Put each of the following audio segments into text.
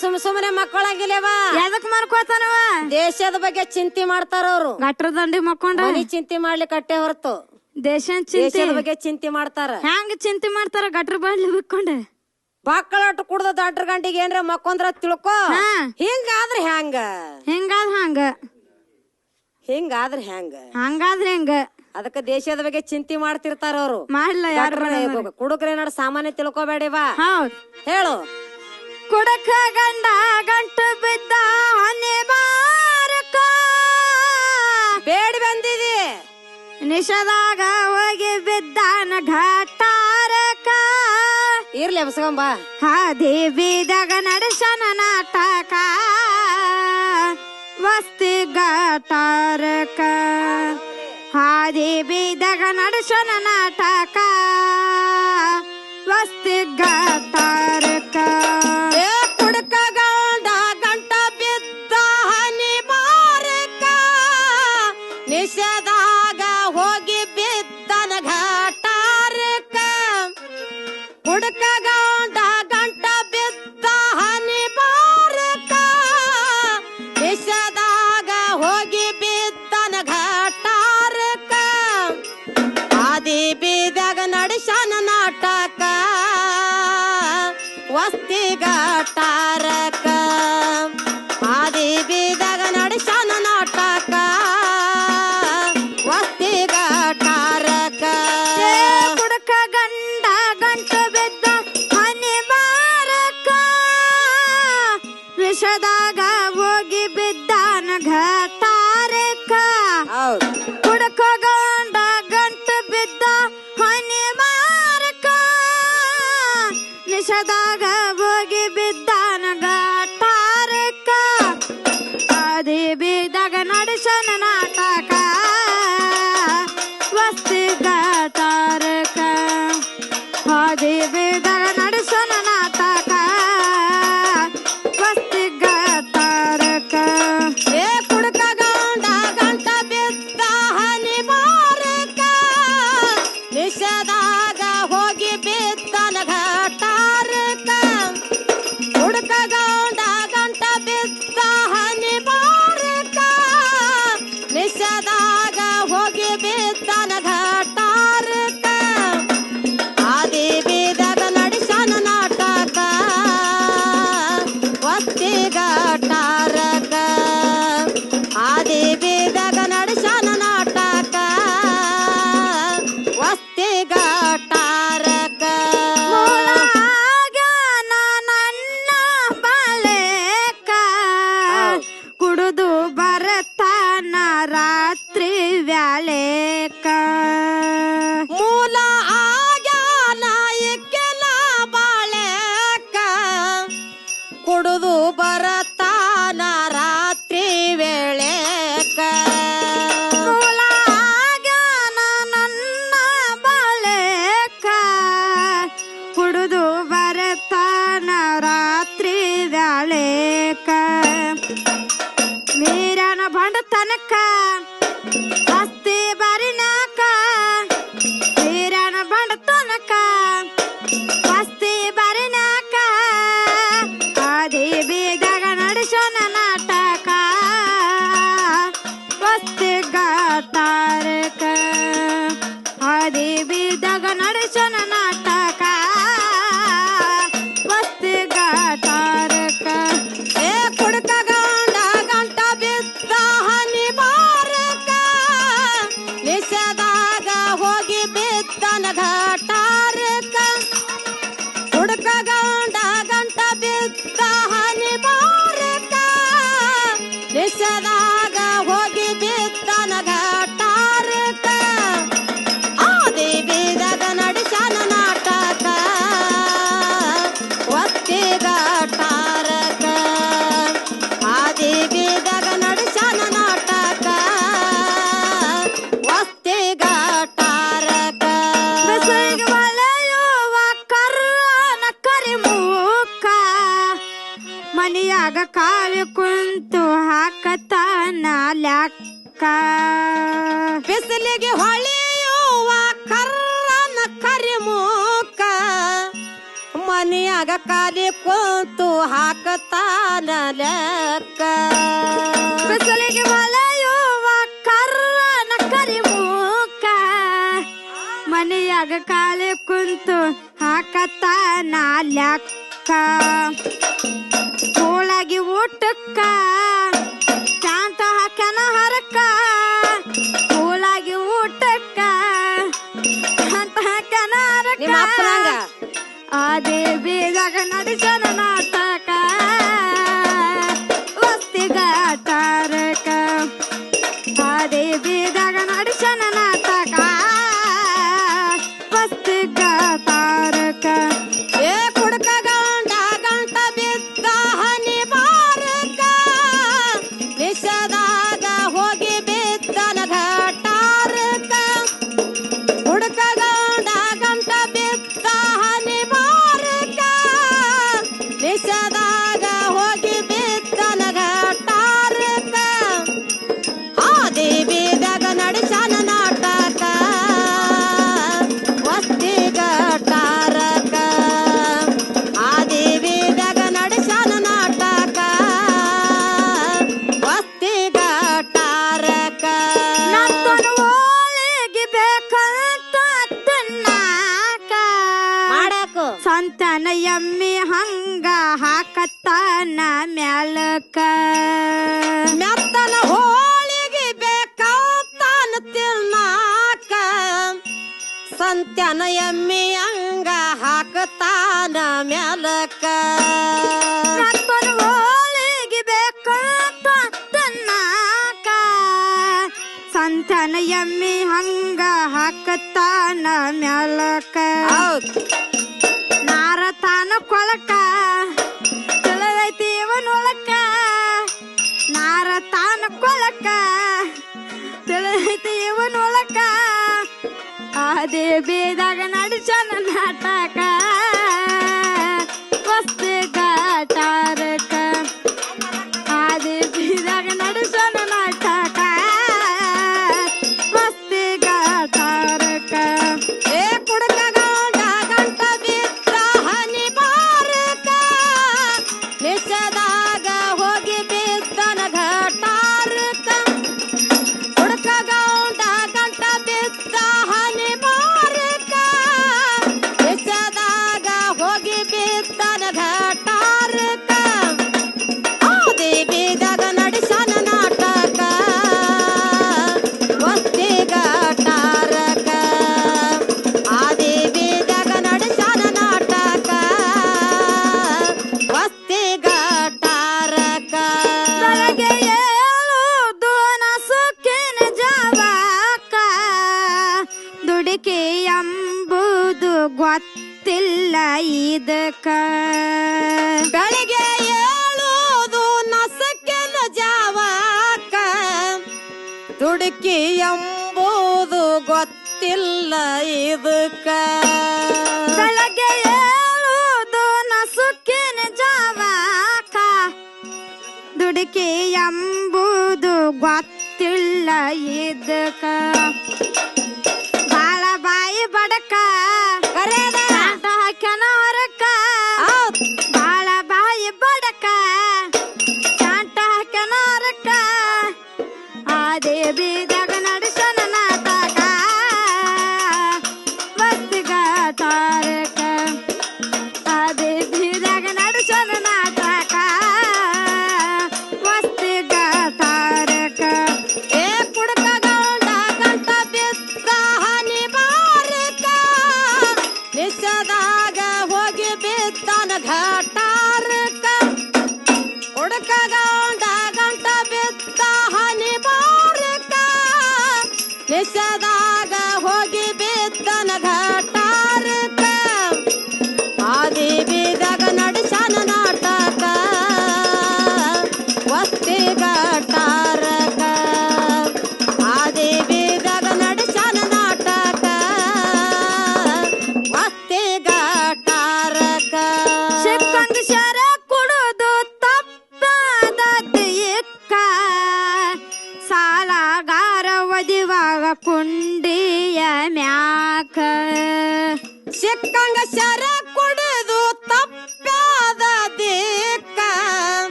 ಸುಮ್ ಸುಮ್ಮನೆ ಮಕ್ಕಳಾಗಿಲ್ಲವ? ಎದಕ್ ಮಾರ್ಕೋತಾನವ ದೇಶದ ಬಗ್ಗೆ ಚಿಂತೆ ಮಾಡ್ತಾರ ಅವ್ರು. ಗಟ್ರ ದಂಡಿ ಮಕ್ಕೊಂಡ ಮನಿ ಚಿಂತೆ ಮಾಡ್ಲಿಕ್ಕೆ ಕಟ್ಟೆ ಹೊರತು. ದೇಶ ಚಿಂತೆ. ದೇಶದ ಬಗ್ಗೆ ಚಿಂತೆ ಮಾಡ್ತಾರ. ಹೆಂಗ್ ಚಿಂತೆ ಮಾಡ್ತಾರ ಗಟ್ರ ಬಾಡ್ಲಿ ಬಿಕ್ಕೊಂಡೆ ಬಾಕಳಾಟ ಕುಡ್ದ ದಾಟ್ರ ಗಂಟಿಗೆ ಏನ್ರ ಮಕ್ಕೊಂದ್ರ ತಿಳ್ಕೊ. ಹಾ. ಹಿಂಗಾದ್ರ ಹೆಂಗ? ಹೆಂಗಾದ ಹಂಗ? ಹಿಂಗಾದ್ರ ಹೆಂಗ? ಹಂಗಾದ್ರ ಹೆಂಗ? ಅದಕ್ಕ ದೇಶದ ಬಗ್ಗೆ ಚಿಂತೆ ಮಾಡ್ತಿರ್ತಾರ ಅವ್ರು. ಮಾಡ್ಲ ಯಾರ ಕುಡುಕ್ರೆ ಏನಾರ ಸಾಮಾನ್ಯ ತಿಳ್ಕೊಬೇಡಿವಾ? ಹೌದ್. ಹೇಳು. ಕುಡಕ ಗಂಡ ಗಂಟು ಬಿದ್ದ ಹನಿ ಬಾರಕ ಬೇಡಿ ಬಂದಿದಿ. ನಿಷದಾಗ ಹೋಗಿ ಬಿದ್ದಾನ ಘಟಾರಕ ಇರ್ಲಿ ಬಸ್ಕೊಂಬ ಹಾದಿ ಬೀದಾಗ ನಡೆಸನ ನಾಟಕ. ವಸ್ತಿ ಘಟಾರಕ ಹಾದಿ ಬೀದಾಗ ನಡೆಸನ ನಾಟಕ. ವಸ್ತಿ ಘಟಾರಕ ನಿಷದಾಗ ನಿಷೇದಾಗ ಹೋಗಿ ಬಿದ್ದನ ಘಟಾರಕ. ಆದಿ ಬೀದಾಗ ನಡೆಸನ ನಾಟಕ. ವಸ್ತಿ ಘಟಾರಕ. ಆದಿ ಬೀದಾಗ ನಡೆಸನ ನಾಟಕ. ವಸ್ತಿ ಘಟಾರಕ. ನನ್ನ ಬಾಳೆಕ ಕುಡಿದು ಬರತಾನ ರಾತ್ರಿ ವ್ಯಾಳೆಕ ಮೂಲ ಆಗ್ಯಾನ ಇಕ್ಕೆಲ ಬಾಳೆಕ ಕುಡಿದು ಬರತಾನ ರಾತ್ರಿ ವೇಳೆಕ ಆಗ್ಯಾನ ನನ್ನ ಬಾಳೆಕ ಕುಡಿದು ಬರತಾನ ರಾತ್ರಿ ವೇಳೆಕ ಮೀರನ ಬಂಡ ತನಕ As ಮನಿಯಾಗ ಕಾಲಿ ಕೂತು ಹಾಕತಾನ ಲೆಕ್ಕ ಬಿಸಿಲಿಗೆ ಕರ್ರನ ಕರಿಮೂಕ. ಮನೆಯಾಗ ಕಾಲಿ ಕುಂತು ಹಾಕತಾನ ಲೆಕ್ಕ ಕೂಳಾಗಿ ಊಟಕ್ಕ. ಶಾಂತ ಹಾಕ್ಯಾನ ಹರಕ ಬೀದಾಗ ನಡೆಸನ ನಾಟಕ ವಸ್ತಿಗಾಟಾರಕ ಮ್ಯಾಲಕ. ಮೆತ್ತನ ಹೋಳಿಗೆ ಬೇಕಾತಾನ ತಿನ್ನಾಕ ಸಂತ್ಯನ ಎಮ್ಮಿ ಅಂಗ ಹಾಕತಾನ ಮ್ಯಾಲಕ. ಹೋಳಿಗೆ ಬೇಕಂತ ತಿನ್ನಾಕ ಸಂತನ ಎಮ್ಮಿ ಹಂಗ ಹಾಕ್ತಾನ ಮ್ಯಾಲಕ. ಹೌದು. ನಾರತಾನ ಕೊಳಕ. ಕೊಳಕ ತಿಳಿದೈತಿ ಬೇದಾಗ ವಸ್ತಿ ಗಾಟಾರಕ ಅದೇ ಬೇದಾಗ ನಡೆಸನ ನಾಟಕ. ವಸ್ತಿ ಗಾಟಾರಕ ಏ ಗಂಟ ಹನಿ ಇದಕ್ಕ ಬೆಳಿಗ್ಗೆ ಏಳುವುದು ನಸಕಿನ ಜಾವಕ ತುಡುಕಿ ಎಂಬುದು ಗೊತ್ತಿಲ್ಲ ಇದಕ್ಕ ಬೆಳಗ್ಗೆ ಏಳುದು ನಸುಕಿನ ಜಾವಕ ದುಡುಕಿ ಎಂಬುದು ಗೊತ್ತಿಲ್ಲ ಇದಕ್ಕ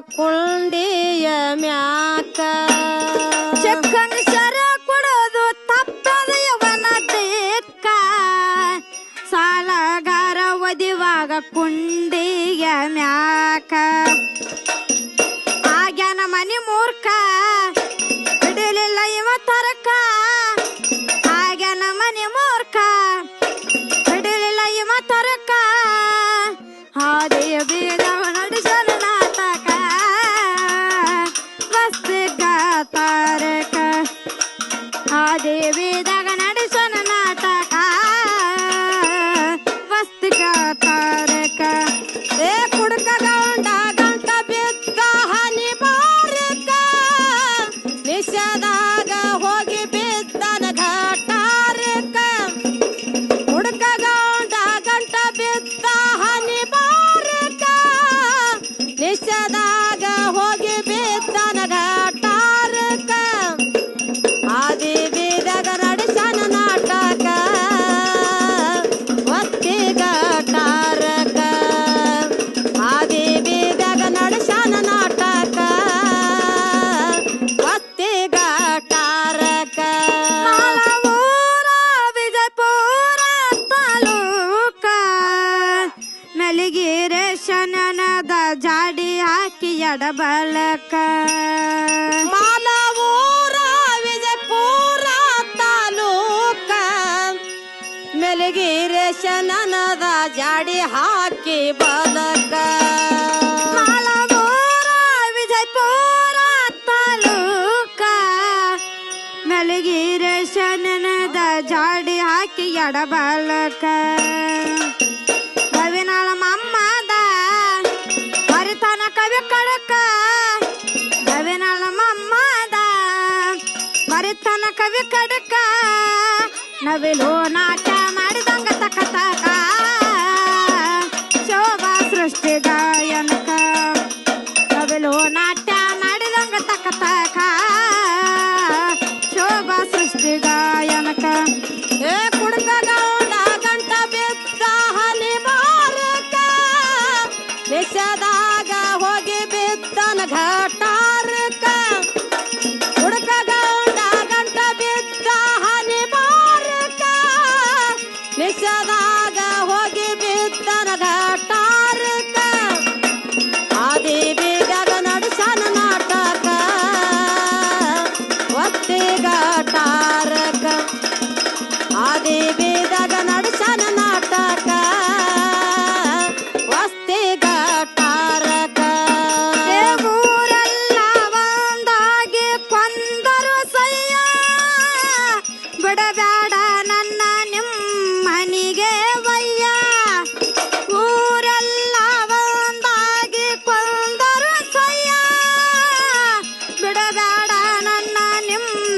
ಕೊಂಡೆಯ ಮ್ಯಾಕ. ಚಕ್ಕನ ಶರ ಎಡಬಲಕ ಮಾಲವೂರ ವಿಜಯಪುರ ತಾಲೂಕ ಮೆಲಗಿರೆ ಶನನದ ಜಾಡಿ ಹಾಕಿ ಬಲಕ ಗಿರೇಶನದ ಜಾಡಿ ಹಾಕಿ ಎಡಬಲಕ ಮೊದಲು ನಾಟ್ಯ ಮಾಡಿದಂಗ ತಕ ತಕ ಶೋಭಾ ಸೃಷ್ಟಿ ಗಾಯನಕ. ಮೊದಲು ನಾಟ್ಯ ಮಾಡಿದಂಗ ತಕ ತಕ ಶೋಭಾ ಸೃಷ್ಟಿ ಗಾಯ ತಾರಕ. ಆದಿ ಬೀದಾಗ ನಡೆಸನ ನಾಟಕ. ವಸ್ತಿಗ ತಾರಕ. ಊರೆಲ್ಲ ಒಂದಾಗಿ ಕೊಂದರು ಸಯ್ಯ. ಬಿಡಬೇಡ ನಿಮ್ಮನಿಗೆ ವಯ್ಯ. ಸಯ್ಯ. ನನ್ನ ನಿಮ್ಮ